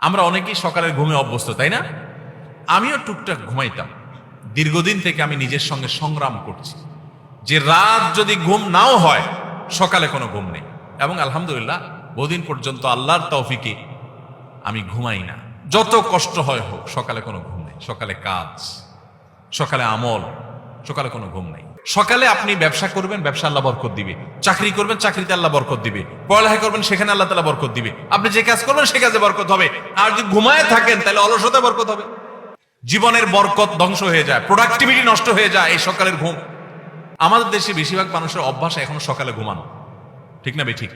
আমরা অনেকেই সকালের ঘুমে অভ্যস্ত, তাই না? আমিও টুকটাক ঘুমাইতাম। দীর্ঘদিন থেকে আমি নিজের সঙ্গে সংগ্রাম করছি। যে রাত যদি ঘুম নাও হয়, সকালে কোনো ঘুম নেই। এবং আলহামদুলিল্লাহ, বহুদিন পর্যন্ত আল্লাহর তৌফিকে আমি ঘুমাই না। যত কষ্ট হয় হোক, সকালে কোনো ঘুম নেই। সকালে কাজ, সকালে আমল, সকালে কোনো ঘুম নেই। সকালে আপনি ব্যবসা করবেন, ব্যবসা আল্লাহ বরকত দিবে। চাকরি করবেন, চাকরিতে আল্লাহ বরকত দিবে। পড়ালেখা করবেন, সেখানে আল্লাহ তালা বরকত দিবে। আপনি যে কাজ করবেন, সে কাজে বরকত হবে। আর যদি ঘুমায় থাকেন, তাহলে অলসতা বরকত হবে। জীবনের বরকত ধ্বংস হয়ে যায় প্রোডাক্টিভিটি নষ্ট হয়ে যায় এই সকালের ঘুম। আমাদের দেশে বেশিরভাগ মানুষের অভ্যাস এখনও সকালে ঘুমানো। ঠিক না বে, ঠিক?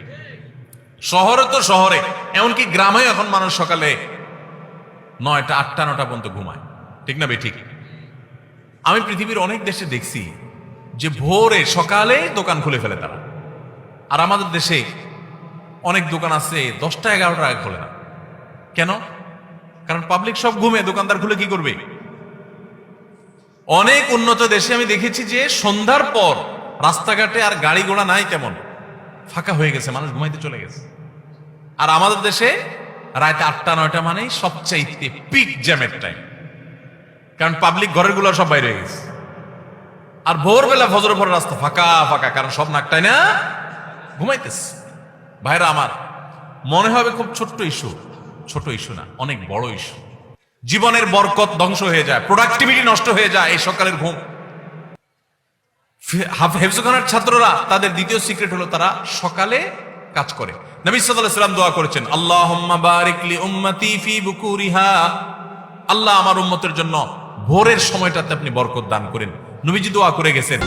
শহরে তো শহরে, এমনকি গ্রামেও এখন মানুষ সকালে নয়টা, আটটা, নটা পর্যন্ত ঘুমায়। ঠিক না বে, ঠিক? আমি পৃথিবীর অনেক দেশে দেখছি যে ভোরে সকালে দোকান খুলে ফেলে তারা। আর আমাদের দেশে অনেক দোকান আছে, দশটা এগারোটা আগে খোলে না। কেন? কারণ পাবলিক সব ঘুমে, দোকানদার খুলে কি করবে? অনেক উন্নত দেশে আমি দেখেছি যে সন্ধ্যার পর রাস্তাঘাটে আর গাড়ি ঘোড়া নাই কেমন? ফাঁকা হয়ে গেছে, মানুষ ঘুমাইতে চলে গেছে। আর আমাদের দেশে রাত আটটা, নয়টা মানেই সবচাইতে পিক জ্যামের টাইম কারণ পাবলিক ঘরেরগুলো সব বাইরে হয়ে গেছে। আর ভোরবেলা ফজর পর রাস্তা ফাঁকা ফাঁকা, কারণ সব নাকটাই না ঘুমাইতেছে। ভাইরা আমার, মনে হবে খুব ছোট্ট ইস্যু। ছোট ইস্যু না, অনেক বড় ইস্যু। জীবনের বরকত ধ্বংস হয়ে যায় প্রোডাক্টিভিটি নষ্ট হয়ে যায় এই সকালের ঘুম। হেফজখানার ছাত্ররা, তাদের দ্বিতীয় সিক্রেট হলো তারা সকালে কাজ করে। নবী দোয়া করেছেন বুকুরিহা। আল্লাহ আমার উম্মতের জন্য ভোরের সময়টাতে আপনি বরকত দান করেন। নবীজি দোয়া করে গেছেন।